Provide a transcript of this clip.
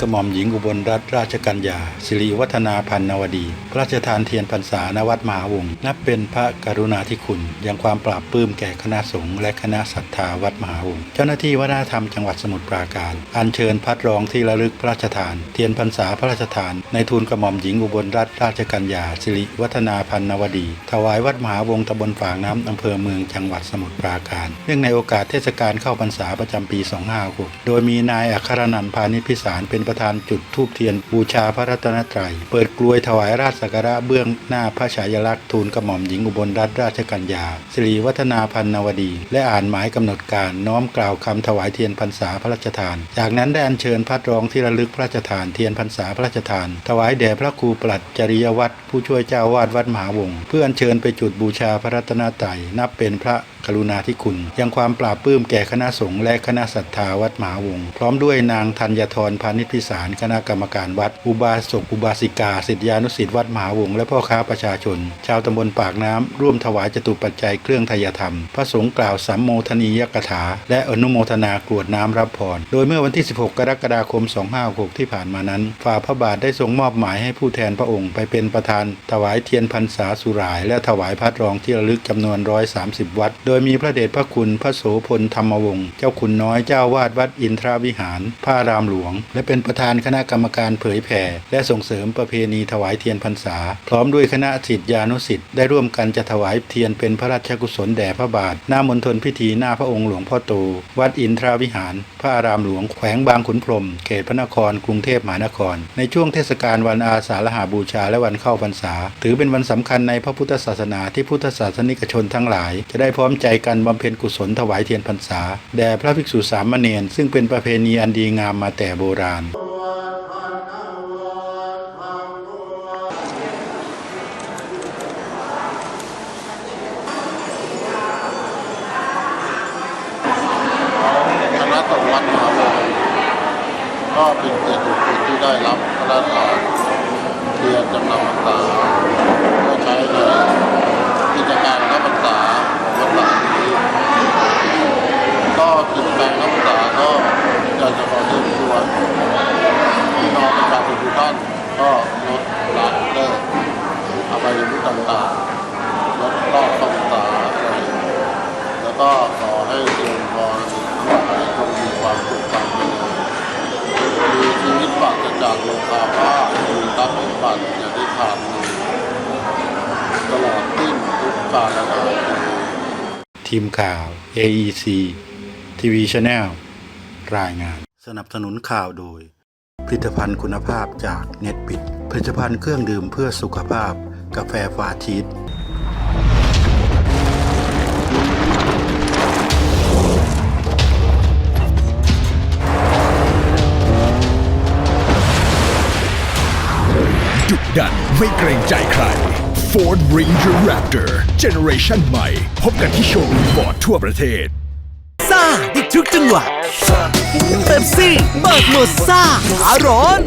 กระหม่อมหญิงอุบลรัตนราชกัญญาสิริวัฒนาพันนวดี พระราชทานเทียนพรรษาณวัดมหาวงศ์นับเป็นพระกรุณาธิคุณยังความปราบปลื้มแก่คณะสงฆ์และคณะศรัทธาวัดมหาวงศ์เจ้าหน้าที่วัฒนธรรมจังหวัดสมุทรปราการ อัญเชิญพัดรองที่ระลึกพระราชทาน เทียนพรรษาพระราชทาน ในทูลกระหม่อมหญิงอุบลรัตนราชกัญญาสิริวัฒนาพันนวดี ถวายวัดมหาวงศ์ตำบลฝางน้ำอำเภอเมืองจังหวัดสมุทรปราการเนื่องในโอกาสเทศกาลเข้าพรรษาประจำปี 2566โดยมีนายอัครนันท์พานิพิสารเป็นประธานจุดธูปเทียนบูชาพระรัตนตรัย เปิดกลวยถวายราชสักการะเบื้องหน้าพระฉายาลักษณ์ทูลกระหม่อมหญิงอุบลรัตนราชกัญญาสิริวัฒนาพันนวดี และอ่านหมายกำหนดการน้อมกล่าวคำถวายเทียนพรรษาพระราชทาน จากนั้นได้อัญเชิญพัดรองที่ระลึกพระราชทานเทียนพรรษาพระราชทาน ถวายแด่พระครูปลัดจริยวัตรผู้ช่วยเจ้าวาดวัดมหาวงศ์เพื่ออัญเชิญไปจุดบูชาพระรัตนตรัยนับเป็นพระ กรุณาธิคุณ ยังความปราบปลื้มแก่คณะสงฆ์และคณะศรัทธาวัดมหาวงศ์พร้อมด้วยนางธัญทรพานิชพิสารคณะกรรมการวัด อุบาสกอุบาสิกาศิษยานุศิษย์วัดมหาวงศ์และพ่อค้าประชาชน ชาวตำบลปากน้ำร่วมถวายจตุปัจจัยเครื่องทายธรรม พระสงฆ์กล่าวสัมโมทนียกถา และอนุโมทนากรวดน้ำรับพรโดยเมื่อวันที่ 16 กรกฎาคม 2566 ที่ผ่านมานั้น ฝ่าพระบาทได้ทรงมอบหมายให้ผู้แทนพระองค์ไปเป็นประธาน ถวายเทียนพรรษาสุราย และถวายพัดรองที่ระลึกจำนวน 130 วัด โดยมีพระเดชพระคุณพระโสพลธรรมวงศ์เจ้าคุณน้อยเจ้าวาดวัดอินทราวิหารพระรามหลวง และเป็นประธานคณะกรรมการเผยแผ่ และส่งเสริมประเพณีถวายเทียนพรรษา พร้อมด้วยคณะศิษยานุศิษย์ได้ร่วมกันจะถวายเทียนเป็นพระราชกุศลแด่พระบาท หน้ามณฑลพิธีหน้าพระองค์หลวงพ่อโต วัดอินทราวิหาร พระอารามหลวงแขวงบางขุนพรม เขตพระนครกรุงเทพมหานคร ในช่วงเทศกาลวันอาสาฬหาบูชาและวันเข้าพรรษา ถือเป็นวันสำคัญในพระพุทธศาสนาที่พุทธศาสนิกชนทั้งหลาย จะได้พร้อมใจกันบำเพ็ญกุศลถวายเทียนพรรษา แด่พระภิกษุสามเณรซึ่งเป็นประเพณีอันดีงามมาแต่โบราณคณะตะวันมหาวงก็เป็นเกียรติคุณที่ได้รับพระราชทานเทียนจำนำพรรษาก็ใช้ในกิจการรับพรรษาของวัดหลังนี้ก็กิจการรับพรรษาก็ อยากจะขอเชิญชวนพี่น้องประชาชนทุกท่านก็ลดละเลิกอบายมุขต่างๆลดรอบเข้าพรรษาอะไรแล้วก็ขอให้เจริญพรขอให้คงมีความสุขความเจริญมีชีวิตปราศจากโลกาภาพมีรักสมบัติอย่าได้ขาดมือตลอดสิ้นทุกกาลนานทีมข่าว AEC TV Channel รายงาน สนับสนุนข่าวโดย ผลิตภัณฑ์คุณภาพจากเน็ตปิด ผลิตภัณฑ์เครื่องดื่มเพื่อสุขภาพ กาแฟฟาชีสดุดันไม่เกรงใจใคร Ford Ranger Raptor Generation ใหม่ พบกันที่โชว์รูมฟอร์ดทั่วประเทศ ได้ทุกจังหวะเป๊ปซี่เปิดโมซ่าขาร้อน